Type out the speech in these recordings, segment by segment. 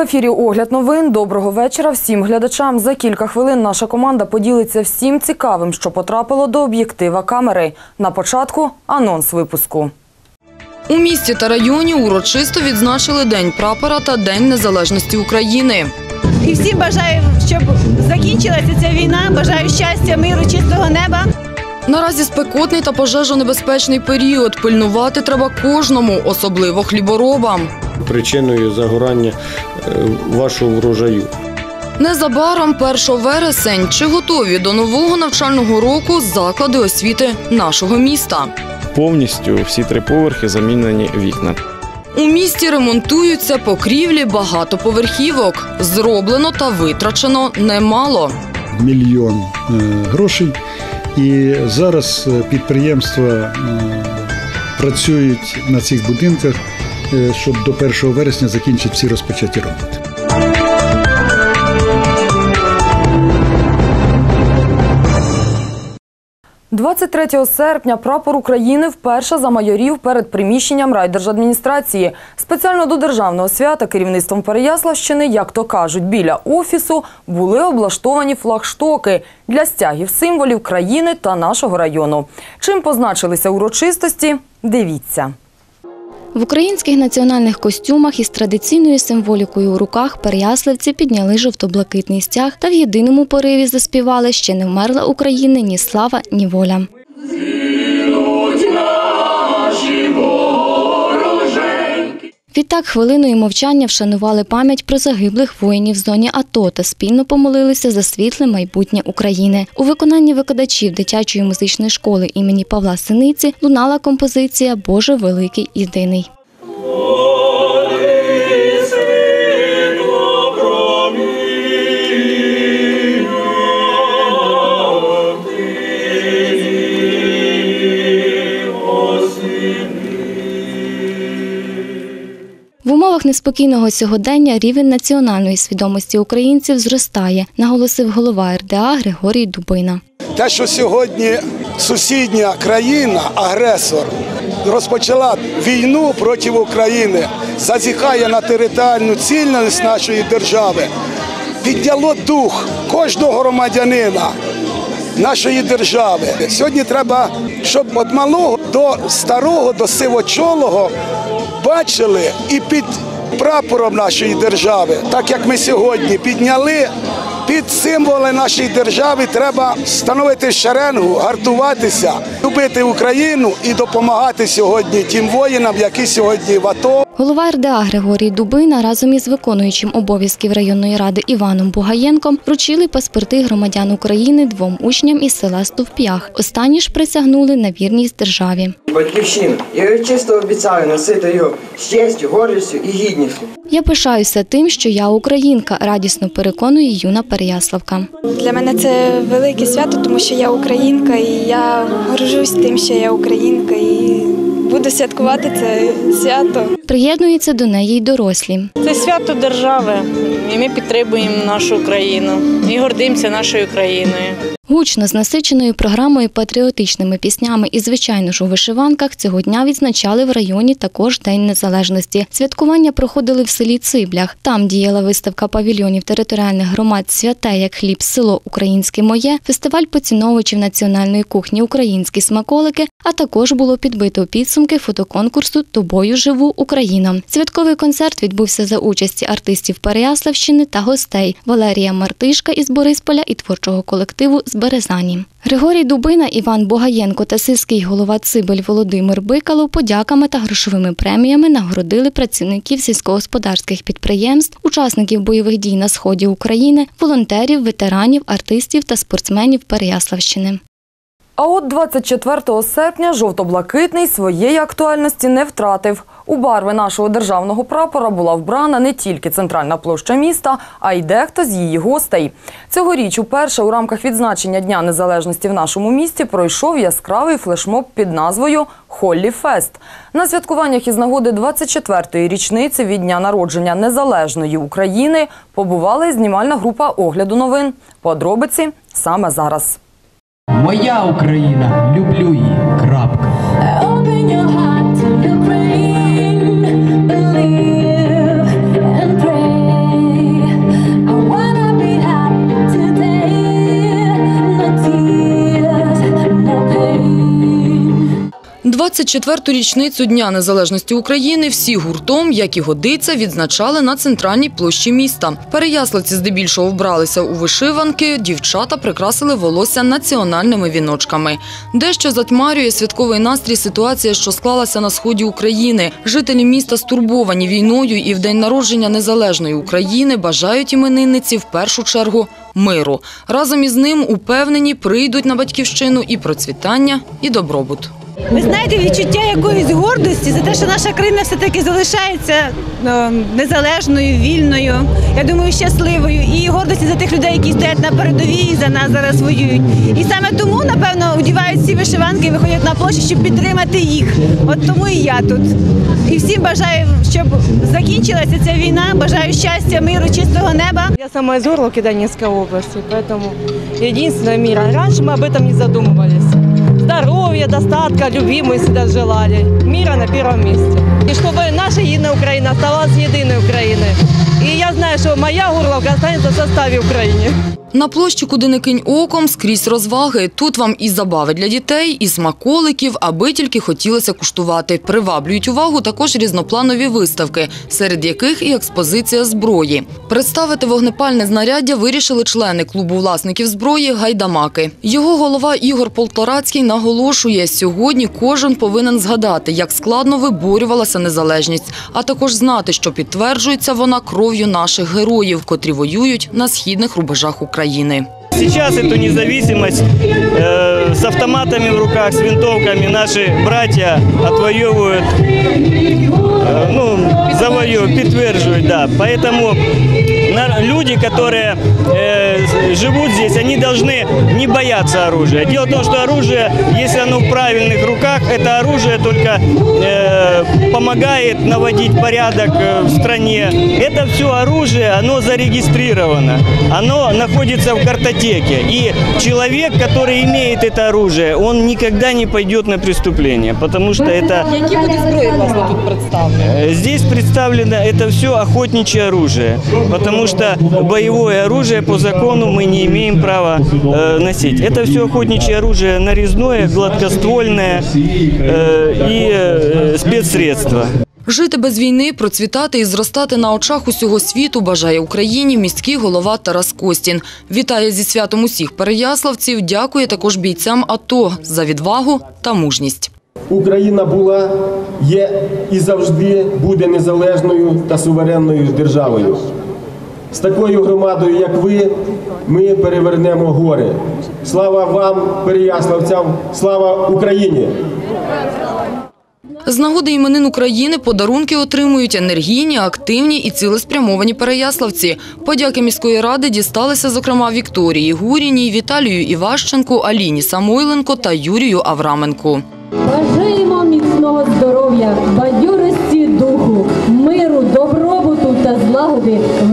В ефірі огляд новин. Доброго вечора всім глядачам. За кілька хвилин наша команда поділиться всім цікавим, що потрапило до об'єктива камери. На початку анонс випуску. У місті та районі урочисто відзначили День прапора та День Незалежності України. І всім бажаю, щоб закінчилася ця війна. Бажаю щастя, миру, чистого неба. Наразі спекотний та пожежонебезпечний період. Пильнувати треба кожному, особливо хліборобам. Причиною загорання е, вашого врожаю. Незабаром 1 вересень. Чи готові до нового навчального року заклади освіти нашого міста? Повністю всі три поверхи замінені вікна. У місті ремонтуються покрівлі багатоповерхівок. Зроблено та витрачено немало. мільйон е, грошей. І зараз е, підприємства працюють на цих будинках, щоб до 1 вересня закінчити всі розпочаті роботи. 23 серпня прапор України вперше замайорів перед приміщенням райдержадміністрації. Спеціально до державного свята керівництвом Переяславщини, як то кажуть, біля офісу були облаштовані флагштоки для стягів символів країни та нашого району. Чим позначилися урочистості? Дивіться. В українських національних костюмах із традиційною символікою у руках переяславці підняли жовто-блакитний стяг та в єдиному пориві заспівали «Ще не вмерла України ні слава, ні воля». Відтак хвилиною мовчання вшанували пам'ять про загиблих воїнів в зоні АТО та спільно помолилися за світле майбутнє України. У виконанні викладачів дитячої музичної школи імені Павла Синиці лунала композиція Боже великий єдиний. В умовах неспокійного сьогодення рівень національної свідомості українців зростає, наголосив голова РДА Григорій Дубина. Те, що сьогодні сусідня країна, агресор, розпочала війну проти України, зазіхає на територіальну цільність нашої держави, підняло дух кожного громадянина нашої держави. Сьогодні треба, щоб від малого до старого, до сивочолого бачили і під прапором нашої держави, так як ми сьогодні підняли. Під символи нашої держави треба встановити шеренгу, гартуватися, любити Україну і допомагати сьогодні тим воїнам, які сьогодні в АТО. Голова РДА Григорій Дубина разом із виконуючим обов'язків районної ради Іваном Бугаєнком вручили паспорти громадян України двом учням із села Стовп'ях. Останні ж присягнули на вірність державі. Батьківщину. Я чисто обіцяю носити його з честю, гордістю і гідністю. Я пишаюся тим, що я українка, радісно переконує юна Переяславка. Для мене це велике свято, тому що я українка, і я горжусь тим, що я українка, і буду святкувати це свято. Приєднуються до неї й дорослі. Це свято держави, і ми підтримуємо нашу країну і гордимося нашою країною. Гучно з насиченою програмою, патріотичними піснями і, звичайно ж, у вишиванках цього дня відзначали в районі також День Незалежності. Святкування проходили в селі Циблях. Там діяла виставка павільйонів територіальних громад Святе як хліб, село Українське моє, фестиваль поціновувачів національної кухні Українські смаколики, а також було підбито підсумки фотоконкурсу Тобою живу Україна. Святковий концерт відбувся за участі артистів Переяславщини та гостей Валерія Мартишка із Борисполя і творчого колективу з Березані. Григорій Дубина, Іван Богаєнко та сільський голова Цибель Володимир Бикало подяками та грошовими преміями нагородили працівників сільськогосподарських підприємств, учасників бойових дій на сході України, волонтерів, ветеранів, артистів та спортсменів Переяславщини. А от 24 серпня жовто-блакитний своєї актуальності не втратив. У барви нашого державного прапора була вбрана не тільки центральна площа міста, а й дехто з її гостей. Цьогоріч уперше у рамках відзначення Дня Незалежності в нашому місті пройшов яскравий флешмоб під назвою Холлі Фест. На святкуваннях із нагоди 24-ї річниці від дня народження незалежної України побувала знімальна група огляду новин. Подробиці саме зараз. Моя Україна, люблю її. 24-ту річницю Дня Незалежності України всі гуртом, як і годиться, відзначали на центральній площі міста. Переяславці здебільшого вбралися у вишиванки, дівчата прикрасили волосся національними віночками. Дещо затьмарює святковий настрій ситуація, що склалася на сході України. Жителі міста стурбовані війною і в день народження незалежної України бажають іменинниці в першу чергу миру. Разом із ним упевнені прийдуть на батьківщину і процвітання, і добробут. Ви знаєте, відчуття якоїсь гордості за те, що наша країна все-таки залишається е, незалежною, вільною, я думаю, щасливою. І гордості за тих людей, які стоять на передовій і за нас зараз воюють. І саме тому, напевно, одягають ці вишиванки і виходять на площу, щоб підтримати їх. От тому і я тут. І всім бажаю, щоб закінчилася ця війна. Бажаю щастя, миру, чистого неба. Я сама из Горловки Донецкой области, поэтому единственное мира. Раньше мы об этом не задумывались. Здоровья, достатка, любви мы всегда желали. Мира на первом месте. И чтобы наша единая Украина оставалась единой Украиной. И я знаю, что моя Горловка останется в составе Украины. На площі, куди не кинь оком, скрізь розваги. Тут вам і забави для дітей, і смаколиків, аби тільки хотілося куштувати. Приваблюють увагу також різнопланові виставки, серед яких і експозиція зброї. Представити вогнепальне знаряддя вирішили члени клубу власників зброї «Гайдамаки». Його голова Ігор Полторацький наголошує, сьогодні кожен повинен згадати, як складно виборювалася незалежність, а також знати, що підтверджується вона кров'ю наших героїв, котрі воюють на східних рубежах України. Сейчас эту независимость э, с автоматами в руках, с винтовками наши братья отвоевывают, э, ну, завоевывают, подтверждают, да. Поэтому на- люди, которые э, живут здесь, они должны не бояться оружия. Дело в том, что оружие, если оно в правильных руках, это оружие только э, помогает наводить порядок э, в стране. Это все оружие, оно зарегистрировано, оно находится в картотеке. И человек, который имеет это оружие, он никогда не пойдет на преступление, потому что это... Які види зброї власне тут представлені? Э, Здесь представлено это все охотничье оружие, потому что боевое оружие по закону мы не имеем права э, носить. Это все охотничье оружие нарезное, гладкоствольное э, и э, спецсредства. Жити без війни, процвітати і зростати на очах усього світу бажає Україні міський голова Тарас Костін. Вітає зі святом усіх переяславців. Дякує також бійцям АТО за відвагу та мужність. Україна була, є і завжди буде незалежною та суверенною державою. З такою громадою, як ви, ми перевернемо гори. Слава вам, переяславцям! Слава Україні! З нагоди іменин України подарунки отримують енергійні, активні і цілеспрямовані переяславці. Подяки міської ради дісталися, зокрема, Вікторії Гуріній, Віталію Іващенку, Аліні Самойленко та Юрію Авраменку. Бажаємо міцного здоров'я, бадьорості духу, миру, добробуту та злагоди в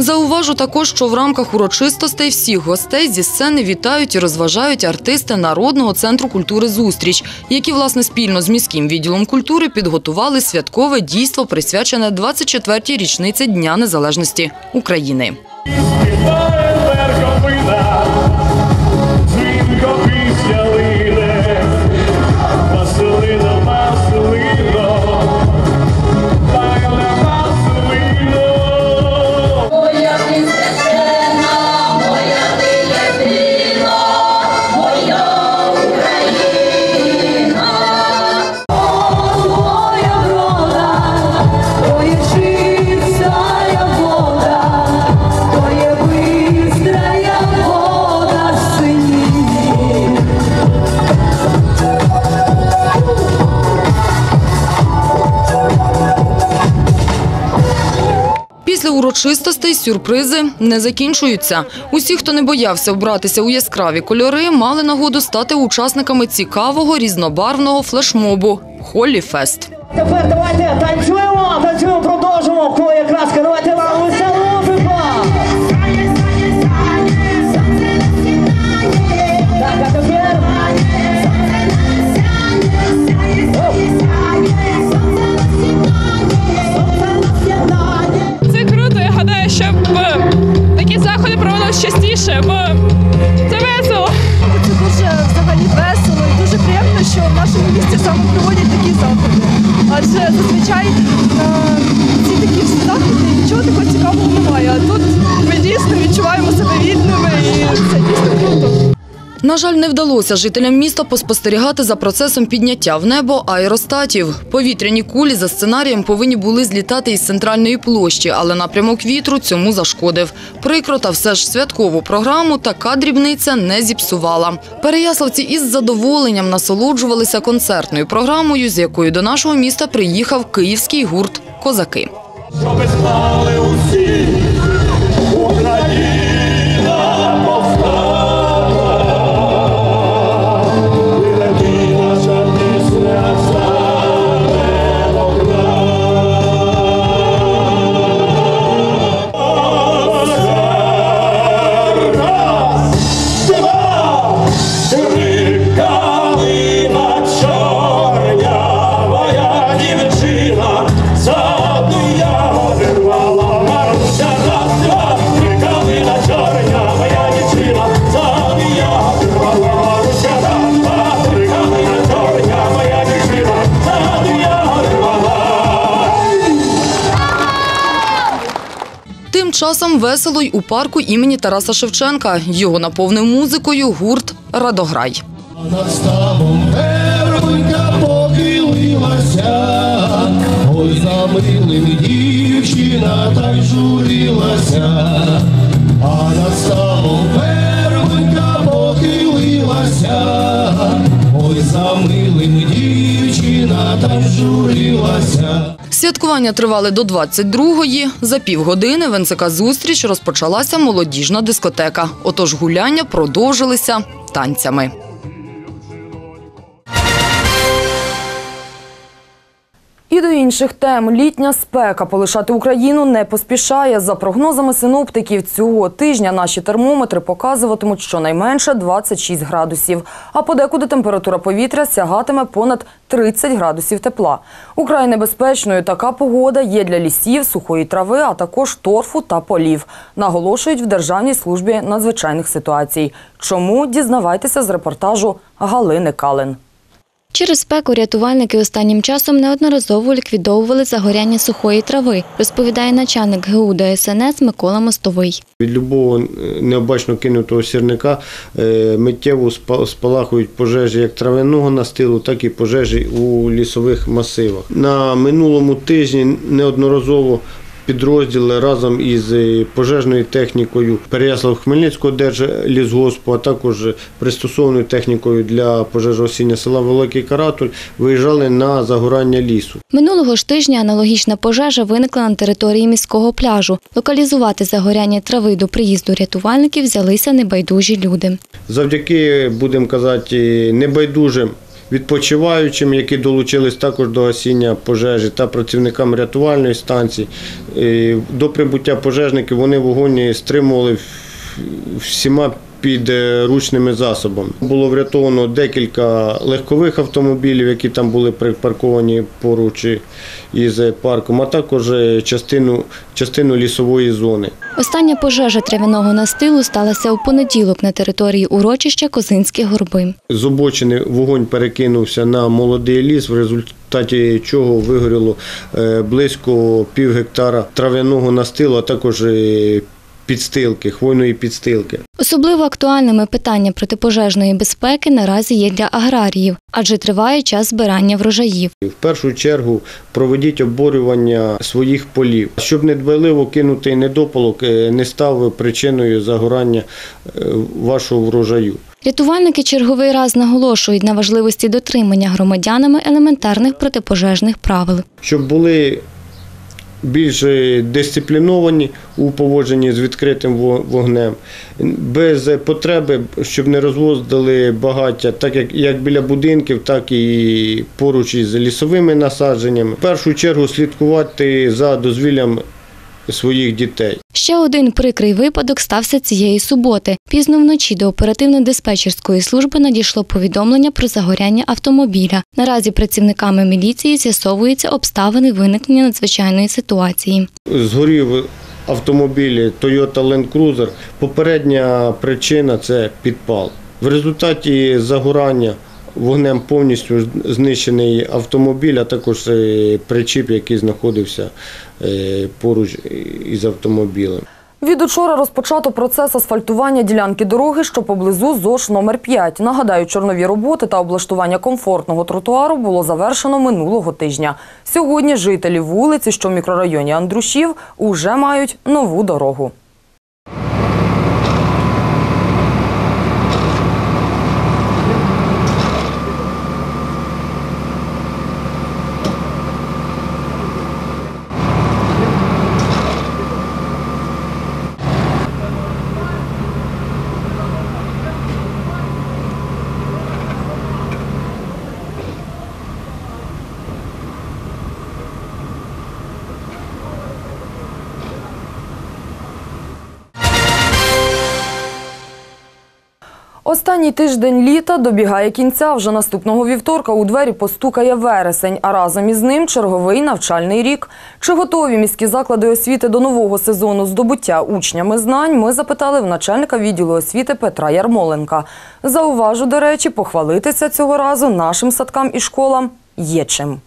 Зауважу також, що в рамках урочистостей всіх гостей зі сцени вітають і розважають артисти Народного центру культури «Зустріч», які, власне, спільно з міським відділом культури підготували святкове дійство, присвячене 24-й річниці Дня Незалежності України. Урочистостей сюрпризи не закінчуються. Усі, хто не боявся вбратися у яскраві кольори, мали нагоду стати учасниками цікавого різнобарвного флешмобу Холіфест. Тепер давайте танцюємо, танцюємо, продовжимо. Коли є частіше, бо це весело. Це дуже взагалі весело і дуже приємно, що в нашому місті саме проводять такі заходи. Адже зазвичай на ці такі заходи нічого такого цікавого немає. А тут ми дійсно відчуваємо. На жаль, не вдалося жителям міста поспостерігати за процесом підняття в небо аеростатів. Повітряні кулі за сценарієм повинні були злітати із центральної площі, але напрямок вітру цьому зашкодив. Прикро та все ж святкову програму така дрібниця не зіпсувала. Переяславці із задоволенням насолоджувалися концертною програмою, з якою до нашого міста приїхав київський гурт Козаки. Щоби знали усі, часом весело й у парку імені Тараса Шевченка. Його наповнив музикою гурт Радограй. Над ставом веронька похилилася, ой за милим дівчина так журилася, а над ставом похилилася, ой за милим дівчина так журилася. Святкування тривали до 22-ї. За півгодини в НЦК «Зустріч» розпочалася молодіжна дискотека. Отож гуляння продовжилися танцями. До інших тем літня спека полишати Україну не поспішає. За прогнозами синоптиків, цього тижня наші термометри показуватимуть щонайменше 26 градусів. А подекуди температура повітря сягатиме понад 30 градусів тепла. Украй небезпечною така погода є для лісів, сухої трави, а також торфу та полів. Наголошують в Державній службі надзвичайних ситуацій. Чому дізнавайтеся з репортажу Галини Калин. Через спеку рятувальники останнім часом неодноразово ліквідовували загоряння сухої трави, розповідає начальник ГУ ДСНС Микола Мостовий. Від любого необачно кинутого сірника е, миттєво спалахують пожежі як травяного настилу, так і пожежі у лісових масивах. На минулому тижні неодноразово підрозділи разом із е, пожежною технікою Переяслав-Хмельницького держлісгоспу, а також пристосованою технікою для пожежогасіння села Великий Каратуль виїжджали на загорання лісу. Минулого ж тижня аналогічна пожежа виникла на території міського пляжу. Локалізувати загоряння трави до приїзду рятувальників взялися небайдужі люди. Завдяки, будемо казати, небайдужим відпочиваючим, які долучились також до осіння пожежі та працівникам рятувальної станції. До прибуття пожежників вони вогонь стримували всіма підручними засобами. Було врятовано декілька легкових автомобілів, які там були припарковані поруч із парком, а також частину, частину лісової зони. Остання пожежа трав'яного настилу сталася у понеділок на території урочища Козинські горби. З обочини вогонь перекинувся на молодий ліс, в результаті чого вигоріло е, близько пів гектара трав'яного настилу, а також е, підстилки, хвойної підстилки. Особливо актуальними питання протипожежної безпеки наразі є для аграріїв, адже триває час збирання врожаїв. В першу чергу проведіть оборювання своїх полів, щоб недбайливо кинутий недопалок е, не став причиною загорання е, вашого врожаю. Рятувальники черговий раз наголошують на важливості дотримання громадянами елементарних протипожежних правил. щоб були більш е, дисципліновані у поводженні з відкритим во- вогнем, без потреби, щоб не розвозили багаття, так як, як біля будинків, так і поруч із лісовими насадженнями. В першу чергу слідкувати за дозвіллям своїх дітей. Ще один прикрий випадок стався цієї суботи. Пізно вночі до оперативно-диспетчерської служби надійшло повідомлення про загоряння автомобіля. Наразі працівниками міліції з'ясовуються обставини виникнення надзвичайної ситуації. Згорів автомобіль Toyota Land Cruiser. Попередня причина це підпал. В результаті загорання вогнем повністю знищений автомобіль, а також е, причіп, який знаходився е, поруч із автомобілем. Від учора розпочато процес асфальтування ділянки дороги, що поблизу ЗОЖ номер 5. Нагадаю, чорнові роботи та облаштування комфортного тротуару було завершено минулого тижня. Сьогодні жителі вулиці, що в мікрорайоні Андрушів, уже мають нову дорогу. Останній тиждень літа добігає кінця. Вже наступного вівторка у двері постукає вересень, а разом із ним черговий навчальний рік. Чи готові міські заклади освіти до нового сезону здобуття учнями знань? Ми запитали в начальника відділу освіти Петра Ярмоленка. Зауважу, до речі, похвалитися цього разу нашим садкам і школам є чим.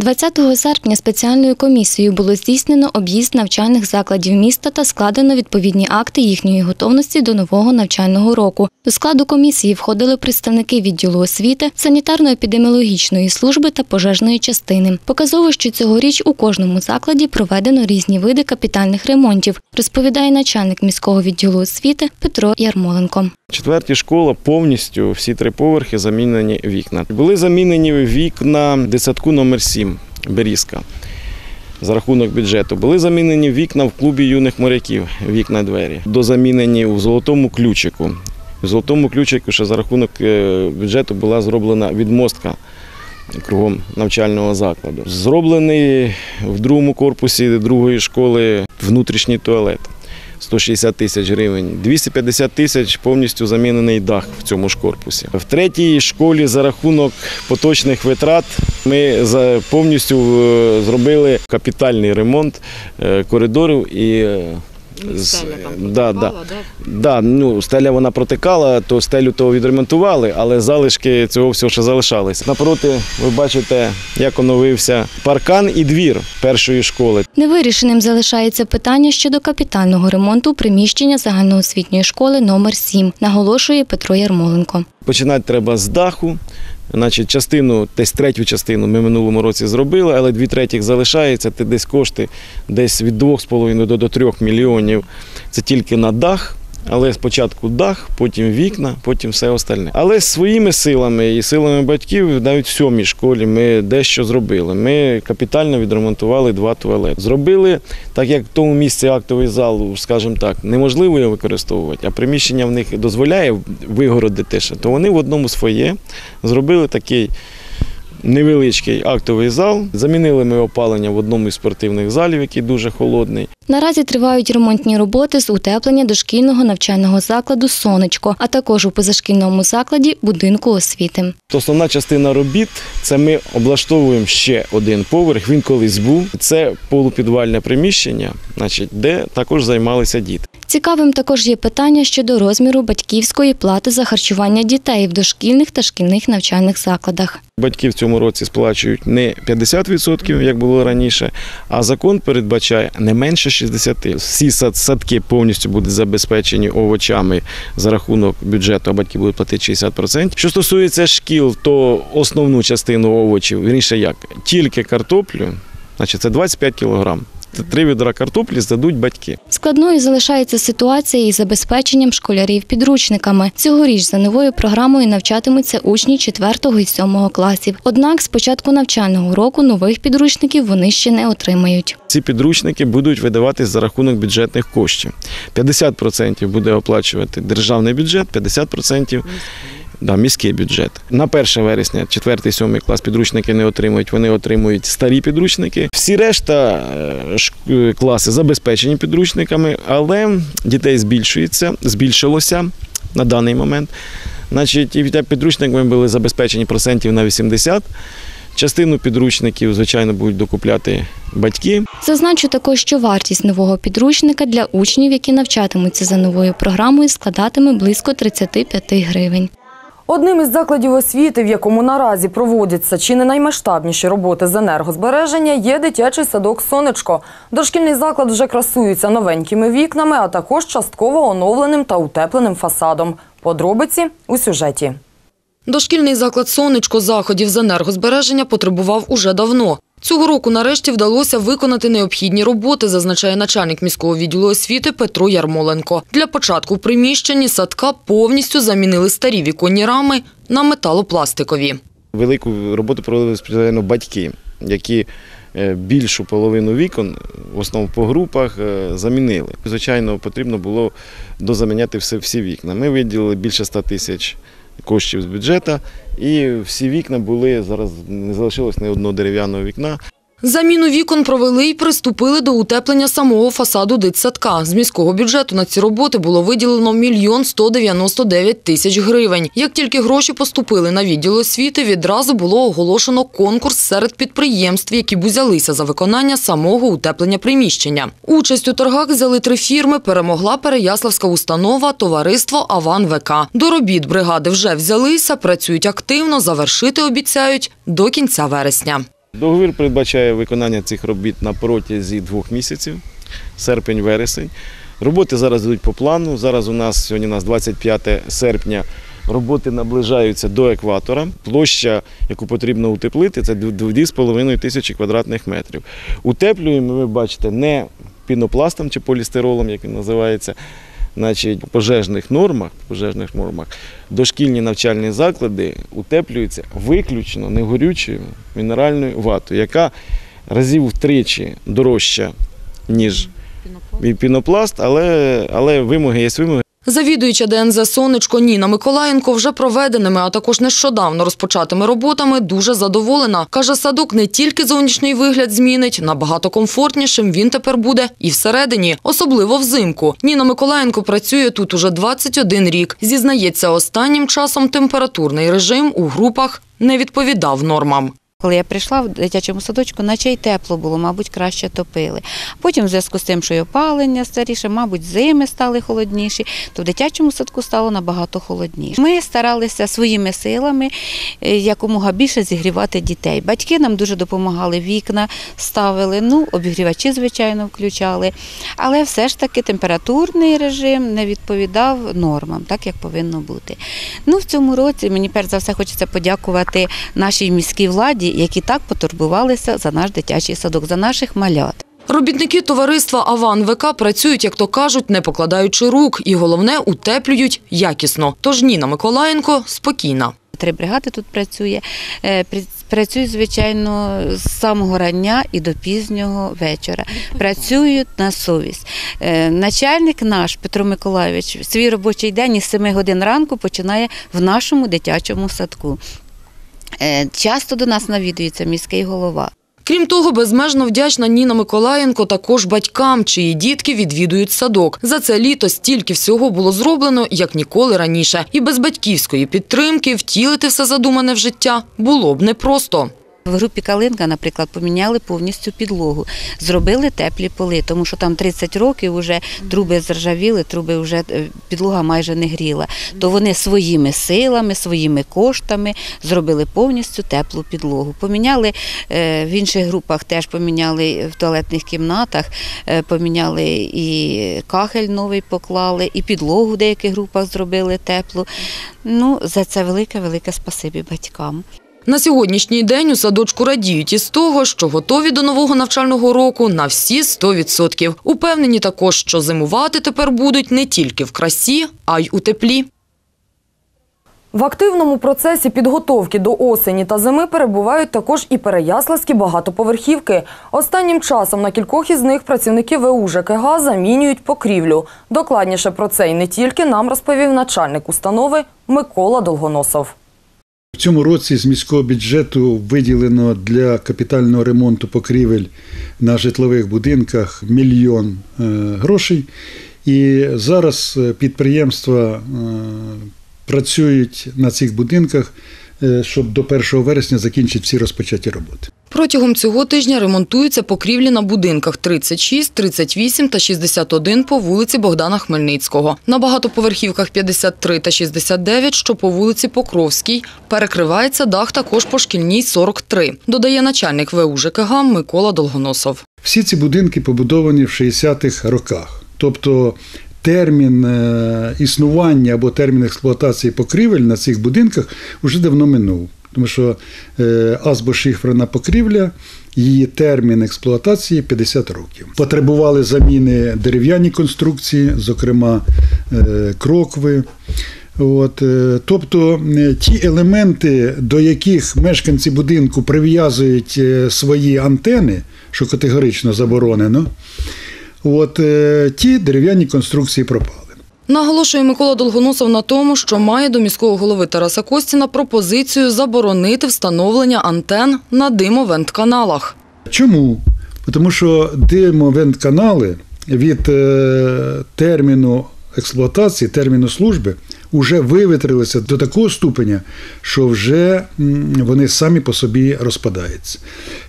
20 серпня спеціальною комісією було здійснено об'їзд навчальних закладів міста та складено відповідні акти їхньої готовності до нового навчального року. До складу комісії входили представники відділу освіти, санітарно-епідеміологічної служби та пожежної частини. Показово, що цьогоріч у кожному закладі проведено різні види капітальних ремонтів, розповідає начальник міського відділу освіти Петро Ярмоленко. Четверті школа повністю всі три поверхи замінені вікна. Були замінені вікна дитсадку номер 7 Берізка за рахунок бюджету. Були замінені вікна в клубі юних моряків, вікна двері. Дозамінені у золотому ключику. В золотому ключику ще за рахунок е, бюджету була зроблена відмостка кругом навчального закладу. Зроблений в другому корпусі другої школи внутрішній туалет. 160 тисяч гривень, 250 тисяч повністю замінений дах в цьому ж корпусі. В третій школі за рахунок поточних витрат ми повністю е, зробили капітальний ремонт е, коридорів і. Е, з- да, да. Да, ну, стеля вона протикала, то стелю то відремонтували, але залишки цього всього ще залишалися. Напроти, ви бачите, як оновився паркан і двір першої школи. Невирішеним залишається питання щодо капітального ремонту приміщення загальноосвітньої школи номер 7, наголошує Петро Ярмоленко. Починати треба з даху. Значить, частину, десь третю частину ми минулому році зробили, але дві третіх залишається. Це десь кошти десь від 2,5 до, до 3 мільйонів. Це тільки на дах. Але спочатку дах, потім вікна, потім все остальне. Але своїми силами і силами батьків, навіть в сьомій школі, ми дещо зробили. Ми капітально відремонтували два туалети. Зробили, так як в тому місці актовий зал, скажімо так, неможливо його використовувати, а приміщення в них дозволяє вигородити ще, то вони в одному своє зробили такий невеличкий актовий зал. Замінили ми опалення в одному із спортивних залів, який дуже холодний. Наразі тривають ремонтні роботи з утеплення дошкільного навчального закладу Сонечко, а також у позашкільному закладі будинку освіти. Основна частина робіт це ми облаштовуємо ще один поверх. Він колись був. Це полупідвальне приміщення, значить, де також займалися діти. Цікавим також є питання щодо розміру батьківської плати за харчування дітей в дошкільних та шкільних навчальних закладах. Батьки в цьому році сплачують не 50%, як було раніше, а закон передбачає не менше 60%. Всі сад- садки повністю будуть забезпечені овочами за рахунок бюджету, а батьки будуть платити 60%. Що стосується шкіл, то основну частину овочів, вірніше як, тільки картоплю, значить це 25 кілограм. Три відра картоплі здадуть батьки. Складною залишається ситуація із забезпеченням школярів підручниками. Цьогоріч за новою програмою навчатимуться учні 4 і 7 класів. Однак з початку навчального року нових підручників вони ще не отримають. Ці підручники будуть видаватись за рахунок бюджетних коштів. 50% буде оплачувати державний бюджет, 50% Да, міський бюджет. На 1 вересня 4-7 клас підручники не отримують, вони отримують старі підручники. Всі решта е, е, класи забезпечені підручниками, але дітей збільшується, збільшилося на даний момент. Значить, і підручниками були забезпечені процентів на 80. Частину підручників, звичайно, будуть докупляти батьки. Зазначу також, що вартість нового підручника для учнів, які навчатимуться за новою програмою, складатиме близько 35 гривень. Одним із закладів освіти, в якому наразі проводяться чи не наймасштабніші роботи з енергозбереження, є дитячий садок Сонечко. Дошкільний заклад вже красується новенькими вікнами, а також частково оновленим та утепленим фасадом. Подробиці у сюжеті. Дошкільний заклад «Сонечко» заходів з енергозбереження потребував уже давно. Цього року нарешті вдалося виконати необхідні роботи, зазначає начальник міського відділу освіти Петро Ярмоленко. Для початку в приміщенні садка повністю замінили старі віконні рами на металопластикові. Велику роботу провели спеціально батьки, які е, більшу половину вікон, в основному по групах, е, замінили. Звичайно, потрібно було дозаміняти всі, вікна. Ми виділили більше 100 тисяч коштів з бюджету, і всі вікна були, зараз не залишилось ні одного дерев'яного вікна. Заміну вікон провели і приступили до утеплення самого фасаду дитсадка. З міського бюджету на ці роботи було виділено мільйон 199 тисяч гривень. Як тільки гроші поступили на відділ освіти, відразу було оголошено конкурс серед підприємств, які б узялися за виконання самого утеплення приміщення. Участь у торгах взяли три фірми. Перемогла Переяславська установа, товариство Аван ВК. До робіт бригади вже взялися, працюють активно, завершити обіцяють до кінця вересня. Договір передбачає виконання цих робіт на протязі двох місяців, серпень-вересень. Роботи зараз йдуть по плану. Зараз у нас сьогодні у нас 25 серпня. Роботи наближаються до екватора. Площа, яку потрібно утеплити, це 2,5 тисячі квадратних метрів. Утеплюємо, ви бачите, не пінопластом чи полістиролом, як він називається, значить, в пожежних нормах, пожежних нормах дошкільні навчальні заклади утеплюються виключно негорючою мінеральною ватою, яка разів втричі дорожча, ніж пінопласт, але, але вимоги є вимоги. Завідуюча ДНЗ «Сонечко» Ніна Миколаєнко вже проведеними, а також нещодавно розпочатими роботами дуже задоволена. Каже, садок не тільки зовнішній вигляд змінить, набагато комфортнішим він тепер буде і всередині, особливо взимку. Ніна Миколаєнко працює тут уже 21 рік. Зізнається, останнім часом температурний режим у групах не відповідав нормам. Коли я прийшла в дитячому садочку, наче й тепло було, мабуть, краще топили. Потім, в зв'язку з тим, що й опалення старіше, мабуть, зими стали холодніші, то в дитячому садку стало набагато холодніше. Ми старалися своїми силами е, якомога більше зігрівати дітей. Батьки нам дуже допомагали, вікна ставили, ну, обігрівачі, звичайно, включали. Але все ж таки температурний режим не відповідав нормам, так як повинно бути. Ну, в цьому році мені перш за все хочеться подякувати нашій міській владі які так потурбувалися за наш дитячий садок, за наших малят. Робітники товариства Аван ВК працюють, як то кажуть, не покладаючи рук, і головне утеплюють якісно. Тож Ніна Миколаєнко спокійна. Три бригади тут працює. Е, працюють, звичайно, з самого рання і до пізнього вечора. Працюють на совість. Е, начальник наш Петро Миколайович свій робочий день із 7 годин ранку починає в нашому дитячому садку. Е, часто до нас навідується міський голова. Крім того, безмежно вдячна Ніна Миколаєнко також батькам, чиї дітки відвідують садок. За це літо стільки всього було зроблено, як ніколи раніше. І без батьківської підтримки втілити все задумане в життя було б непросто. В групі Калинка, наприклад, поміняли повністю підлогу, зробили теплі поли, тому що там 30 років вже труби зржавіли, труби вже е, підлога майже не гріла. То вони своїми силами, своїми коштами зробили повністю теплу підлогу. Поміняли е, в інших групах, теж поміняли в туалетних кімнатах, е, поміняли і кахель новий поклали, і підлогу в деяких групах зробили теплу. Ну, за це велике, велике спасибі батькам. На сьогоднішній день у садочку радіють із того, що готові до нового навчального року на всі 100%. Упевнені також, що зимувати тепер будуть не тільки в красі, а й у теплі. В активному процесі підготовки до осені та зими перебувають також і переяславські багатоповерхівки. Останнім часом на кількох із них працівники ВУ ЖКГ замінюють покрівлю. Докладніше про це і не тільки нам розповів начальник установи Микола Долгоносов. В цьому році з міського бюджету виділено для капітального ремонту покрівель на житлових будинках мільйон е, грошей. І зараз підприємства е, працюють на цих будинках, е, щоб до 1 вересня закінчити всі розпочаті роботи. Протягом цього тижня ремонтуються покрівлі на будинках 36, 38 та 61 по вулиці Богдана Хмельницького. На багатоповерхівках 53 та 69, що по вулиці Покровській. Перекривається дах також по шкільній 43, додає начальник ВУ ЖКГ Микола Долгоносов. Всі ці будинки побудовані в 60-х роках. Тобто термін е, існування або термін експлуатації покрівель на цих будинках вже давно минув. Тому що е, азбошифрена покрівля, її термін експлуатації 50 років. Потребували заміни дерев'яні конструкції, зокрема е, крокви. От, е, тобто ті елементи, до яких мешканці будинку прив'язують свої антени, що категорично заборонено, от, ті дерев'яні конструкції пропали. Наголошує Микола Долгоносов на тому, що має до міського голови Тараса Костіна пропозицію заборонити встановлення антен на димовент-каналах. Чому? Тому що димовент-канали від е, терміну експлуатації, терміну служби вже вивітрилися до такого ступеня, що вже вони самі по собі розпадаються.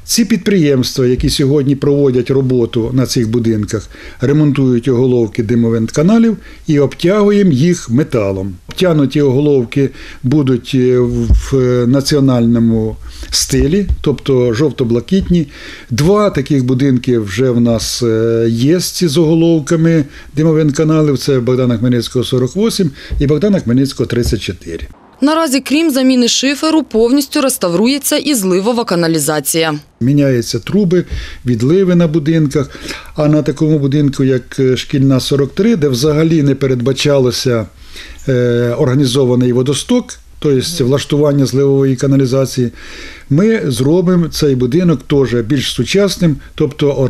Ці підприємства, які сьогодні проводять роботу на цих будинках, ремонтують оголовки димовент-каналів і обтягуємо їх металом. Обтягнуті оголовки будуть е, в національному стилі, тобто жовто-блакитні. Два таких будинки вже в нас е, є з оголовками димовент-каналів. Це Богдана Хмельницького 48 і Богдана Хмельницького 34. Наразі, крім заміни шиферу, повністю реставрується і зливова каналізація. Міняються труби, відливи на будинках. А на такому будинку, як е, шкільна 43, де взагалі не передбачалося е, організований водосток, тобто влаштування зливової каналізації, ми зробимо цей будинок теж більш сучасним, тобто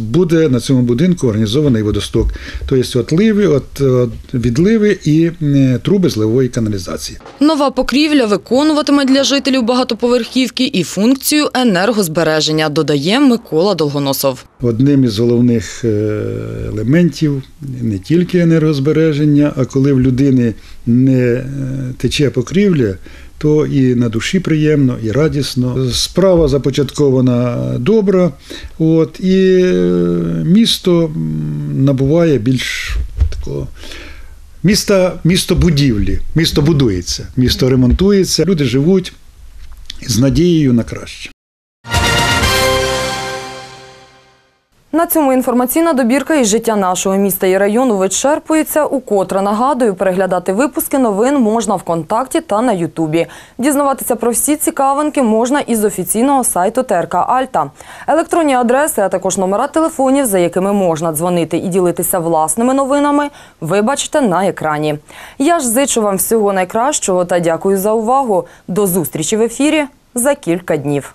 буде на цьому будинку організований водосток, тобто отливи, от, от, відливи і е, труби зливової каналізації. Нова покрівля виконуватиме для жителів багатоповерхівки і функцію енергозбереження, додає Микола Долгоносов. Одним із головних е, елементів не тільки енергозбереження, а коли в людини не е, тече покрівля, то і на душі приємно, і радісно. Справа започаткована добра, от, і е, місто набуває більш такого. Міста, місто будівлі, місто будується, місто ремонтується, люди живуть з надією на краще. На цьому інформаційна добірка із життя нашого міста і району вичерпується. Укотре нагадую, переглядати випуски новин можна ВКонтакті та на Ютубі. Дізнаватися про всі цікавинки можна із офіційного сайту ТРК Альта. Електронні адреси, а також номера телефонів, за якими можна дзвонити і ділитися власними новинами, ви бачите на екрані. Я ж зичу вам всього найкращого та дякую за увагу. До зустрічі в ефірі за кілька днів.